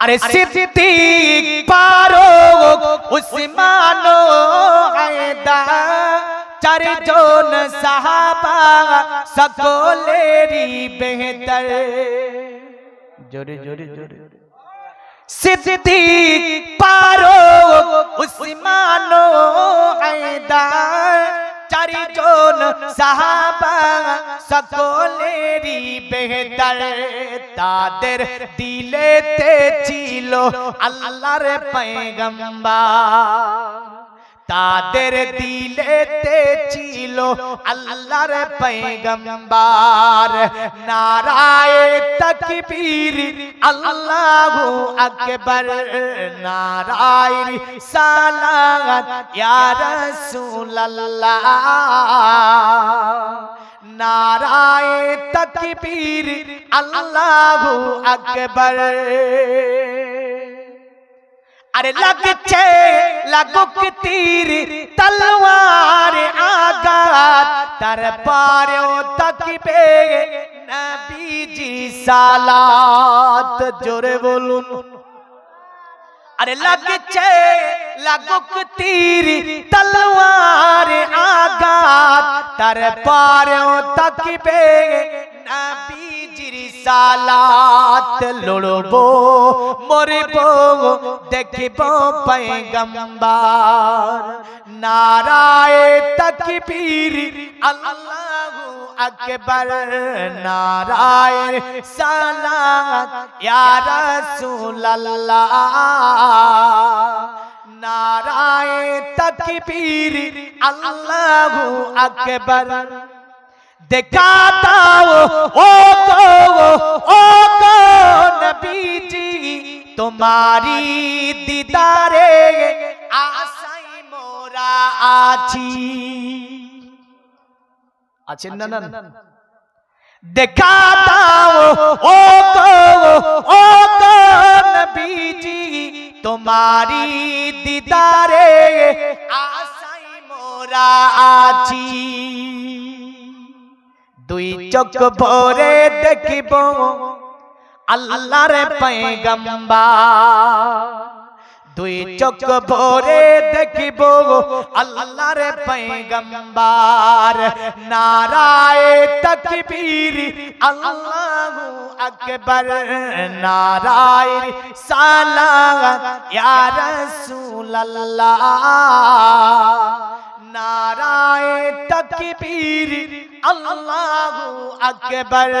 আরে সিদ্দিক ফারুক উসমান আয়দা চারজন সাহাবা সকলেরই বেহতর জোরে জোরে জোরে। সিদ্দিক ফারুক উসমান আয়দা চারজন সাহাবা সকলেরই বেহতর তাদের দিলেতে ছিল আল্লাহর পয়গম্বর। তাদের দিলেতে ছিল আল্লাহর পয়গম্বর। নারায়ে তাকবীর, আল্লাহু আকবার। নারায়ে সালাত, ইয়া রাসূলুল্লাহ। নারায়ে তাকবীর, আল্লাহু আকবার। আরে লাগছে লাগুক তীর তলোয়ার আঘাত। তারপরেও তাকবে নবীজি সালাত জোরে বলুন। আরে লাগছে লাগুক তীর তলোয়ার আঘাত। তারপরেও তাকবে নবীজির সালাত লড়বো, মরব, দেখব পয়গম্বর। নারায়ে তাকবীর, আল্লাহু আকবার। নারায়ে সালাত, ইয়া রাসূলুল্লাহ। নারায়ে তাকবীর, আল্লাহু আকবার। দেখা দাও ও ও গো নবীজি তোমারি দিদারে আশাই মোরা আছি। আছেন না না? দেখা দাও ও ও নবীজি তোমারি দিদারে আশাই মোরা আছি। দুই চোখ ভরে দেখিব। আল্লাহর পয়গম্বর। দুই চোখ ভরে দেখিব। আল্লাহর পয়গম্বর। নারায়ে তাকবীর। আল্লাহু আকবার। নারায়ে সালাত ইয়া রাসূলুল্লাহ। নারায়ে তকবীর আল্লাহু আকবার।